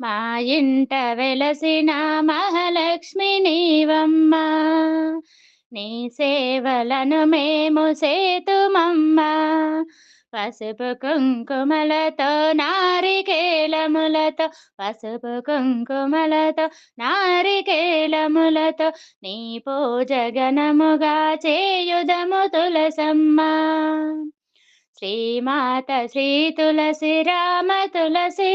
మా ఇంట వెలసిన మహాలక్ష్మి నీవమ్మ. నీ సేవలను మేము సేతుమమ్మా. పసుపు కుంకుమలతో నారికేలములతో పసుపు కుంకుమలతో నారికేలములతో నీ పూజ గణముగా చేయుదము తులసమ్మ. శ్రీమాత శ్రీ తులసి రామ తులసి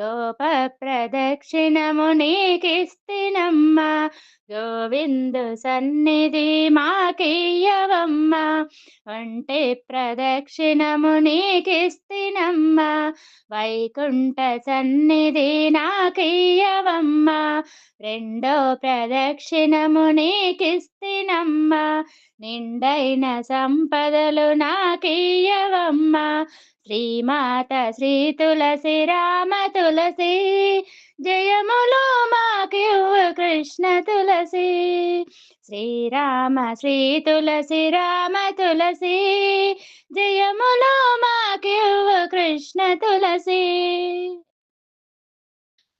గోప ప్రదక్షిణము నీకిస్తినమ్మ గోవిందు సన్నిధి మాకియ్యవమ్మ. ఒంటి ప్రదక్షిణము నీకిస్తినమ్మ వైకుంఠ సన్నిధి నాకియ్యవమ్మ. రెండో ప్రదక్షిణము నీకిస్తినమ్మ నిండైన సంపదలు నాకియ్యవమ్మ. శ్రీమాత శ్రీ తులసి రామ తులసి జయములు మాకివ్వు కృష్ణ తులసి. శ్రీరామ శ్రీ తులసి రామ తులసి జయములు మాకివ్వు కృష్ణ తులసి.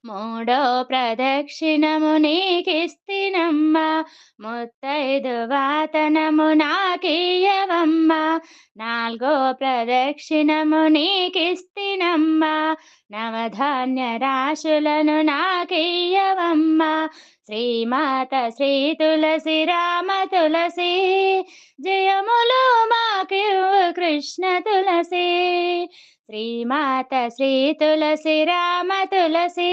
మూడో ప్రదక్షిణము నీకిస్తినమ్మ ముత్తైదు వాతనము నాకీయవమ్మ నాలుగో ప్రదక్షిణము నీకిస్తినమ్మ నవధాన్య రాశులను నాకీయవమ్మ శ్రీమాత శ్రీ తులసి రామ తులసి జయములు మాకి కృష్ణ తులసి. శ్రీమాత శ్రీ తులసి రామ తులసి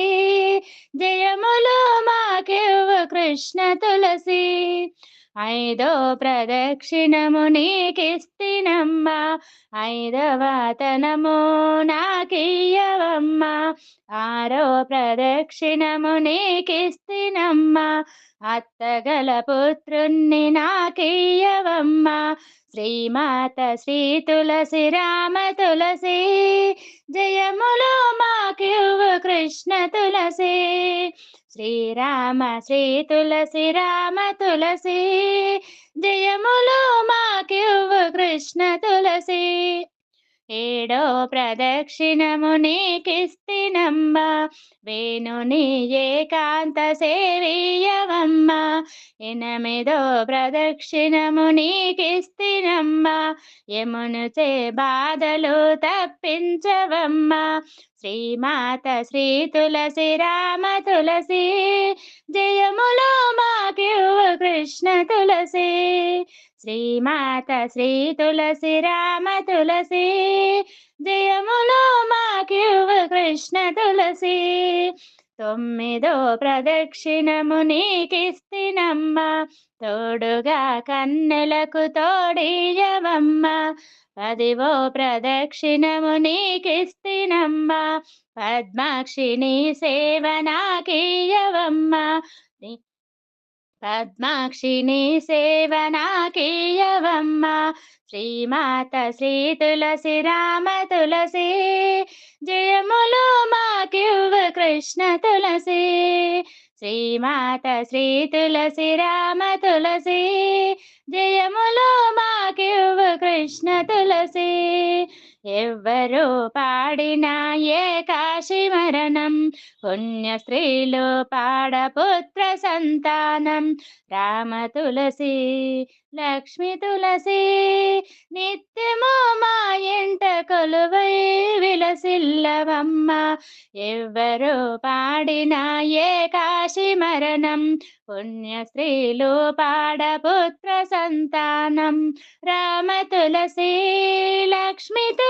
జయములు మాకివ్వు కృష్ణ తులసి. ఐదో ప్రదక్షిణము నీకిస్తినమ్మ ఐదవ తనము ఆరో ప్రదక్షిణము నీకిస్తినమ్మ అత్తగల పుత్రుణ్ణి నాకియ్యవమ్మ. శ్రీమాత శ్రీ తులసి రామ తులసి జయములు మాకివ్వు కృష్ణ తులసి. శ్రీరామ శ్రీ తులసి రామ తులసి జయములు మాకివ్వు కృష్ణ తులసి. ఏడో ప్రదక్షిణము నీకిస్తినమ్మ వేణుని ఏకాంత సేవీయవమ్మ. ఎనమిదో ప్రదక్షిణము నీకిస్తినమ్మ. యమును చే బాధలు తప్పించవమ్మ. శ్రీమాత శ్రీ తులసి రామ తులసి జయములు మాకివ్వు కృష్ణ తులసి. శ్రీమాత శ్రీ తులసి రామ తులసి కృష్ణ తులసి. తొమ్మిదో ప్రదక్షిణము నీకిస్తినమ్మ. తోడుగా కన్నెలకు తోడీయవమ్మ పదివో ప్రదక్షిణము నీకిస్తినమ్మ. పద్మాక్షిని సేవ నాకీయవమ్మ. పద్మాక్షిని సేవనాకీయవమ్మ శ్రీమాత శ్రీ తులసి రామ తులసి. జయములు మాకివ్వు కృష్ణ తులసి. శ్రీమాత శ్రీ తులసి రామ తులసి. జయములు మాకివ్వు కృష్ణ తులసి. ఎవ్వరూ పాడిన ఏకాశి మరణం? పుణ్య స్త్రీలు పాడపుత్ర సంతానం. రామ తులసి లక్ష్మి తులసి నిత్యము మా ఎంట కొలువై విలసిల్లవమ్మ. ఎవ్వరు పాడిన ఏకాశి మరణం? పుణ్య స్త్రీలు పాడపుత్ర సంతానం. రామ తులసి లక్ష్మి తులసి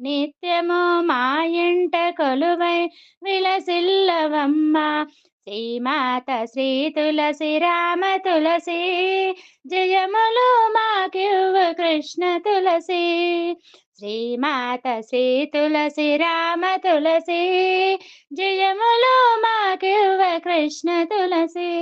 నిత్యము మా ఇంట కొలువై విలసిల్లవమ్మ. శ్రీమాత శ్రీ తులసి రామ తులసి జయములు మాకివ్వ కృష్ణ తులసి. శ్రీమాత శ్రీ తులసి రామ తులసి జయములు మాకివ్వ కృష్ణ తులసి.